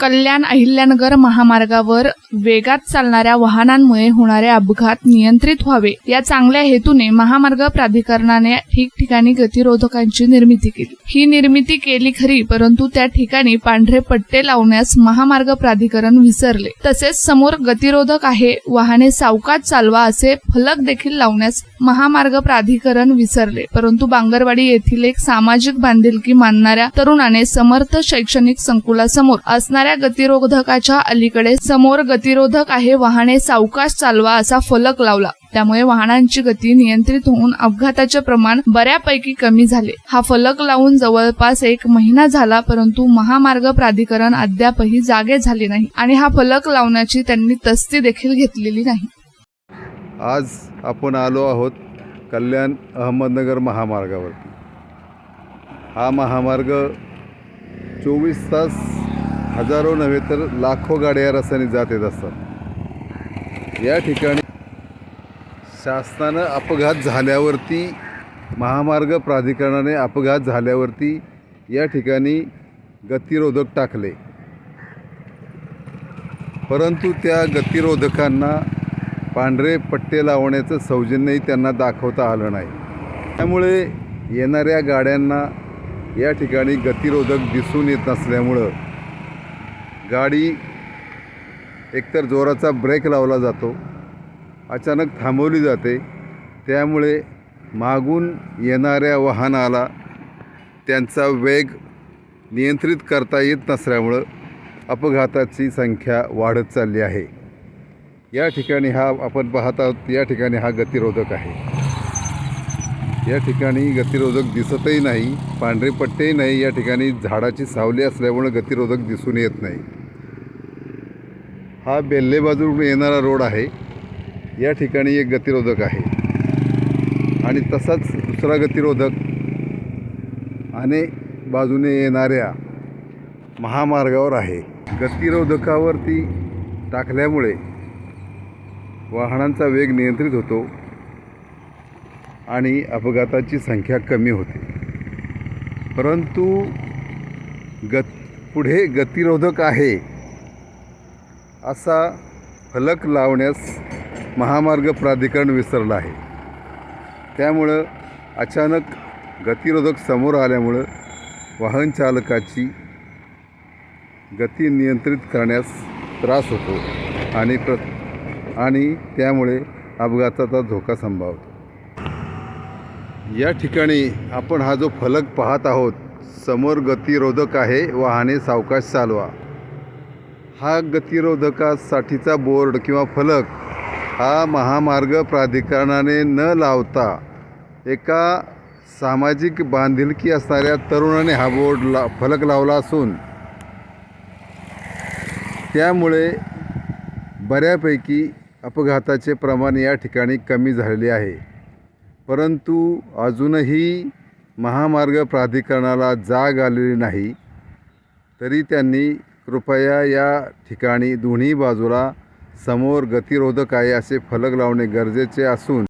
कल्याण अहिल्यानगर महामार्गावर वेगात चालणाऱ्या वाहनांमुळे होणारे अपघात नियंत्रित व्हावे. या चांगल्या हेतूने महामार्ग प्राधिकरणाने ठिकठिकाणी गतिरोधकांची निर्मिती केली. ही निर्मिती केली खरी परंतु त्या ठिकाणी पांढरे पट्टे लावण्यास महामार्ग प्राधिकरण विसरले. तसेच समोर गतिरोधक आहे वाहने सावकाश चालवा असे फलक देखील लावण्यास महामार्ग प्राधिकरण विसरले. परंतु बांगरवाडी येथील एक सामाजिक बांधिलकी मानणाऱ्या तरुणाने समर्थ शैक्षणिक संकुलासमोर असणाऱ्या गतिरोधकाच्या अलीकडे समोर गतिरोधक आहे वाहने सावकाश चालवा असा फलक लावला. त्यामुळे वाहनांची गती नियंत्रित होऊन अपघाताचे प्रमाण बऱ्यापैकी कमी झाले. हा फलक लावून जवळपास एक महिना झाला परंतु महामार्ग प्राधिकरण अद्यापही जागे झाले नाही आणि हा फलक लावण्याची त्यांनी तस्ती देखील घेतलेली नाही. आज आपण आलो आहोत कल्याण अहमदनगर महामार्गावरती. हा महामार्ग चोवीस तास हजारो नव्हे तर लाखो गाड्या या रस्त्याने जात येत असतात. या ठिकाणी शासनानं अपघात झाल्यावरती महामार्ग प्राधिकरणाने अपघात झाल्यावरती या ठिकाणी गतिरोधक टाकले. परंतु त्या गतिरोधकांना पांढरे पट्टे लावण्याचं सौजन्यही त्यांना दाखवता आलं नाही. त्यामुळे येणाऱ्या गाड्यांना या ठिकाणी गतिरोधक दिसून येत नसल्यामुळं गाडी एकतर जोराचा ब्रेक लावला जातो अचानक थांबवली जाते. त्यामुळे मागून येणाऱ्या वाहनाला त्यांचा वेग नियंत्रित करता येत नसल्यामुळं अपघाताची संख्या वाढत चालली आहे. या ठिकाणी हा आपण पाहत आहोत या ठिकाणी हा गतिरोधक आहे. या ठिकाणी गतिरोधक दिसतही नाही पांढरे पट्टेही नाही या ठिकाणी झाडाची सावली असल्यामुळे गतिरोधक दिसून येत नाही. हा बेल्ले बाजूकडून येणारा रोड आहे. या ठिकाणी एक गतिरोधक आहे. आणि तसाच दुसरा गतिरोधक आणि बाजूने येणाऱ्या महामार्गावर आहे. गतिरोधकावरती टाकल्यामुळे वाहनांचा वेग नियंत्रित होतो. आणि अपघाताची संख्या कमी होते. परंतु गत पुढे गतिरोधक आहे असा फलक लावण्यास महामार्ग प्राधिकरण विसरलं आहे. त्यामुळं अचानक गतिरोधक समोर आल्यामुळं वाहन चालकाची गती नियंत्रित करण्यास त्रास होतो आणि प्र आणि त्यामुळे अपघाताचा धोका संभावतो. या ठिकाणी आपण हा जो फलक पाहत आहोत समोर गतिरोधक आहे वाहने सावकाश चालवा. हा गतिरोधकासाठीचा बोर्ड किंवा फलक हा महामार्ग प्राधिकरणाने न लावता एका सामाजिक बांधिलकी असणाऱ्या तरुणाने हा बोर्ड ला फलक लावला असून त्यामुळे बऱ्यापैकी अपघाताचे प्रमाण या ठिकाणी कमी झालेले आहे. परंतु अजूनही महामार्ग प्राधिकरणाला जाग आलेली नाही तरी त्यांनी कृपया या ठिकाणी दोन्ही बाजूला समोर गतिरोधक आहे असे फलक लावणे गरजेचे असून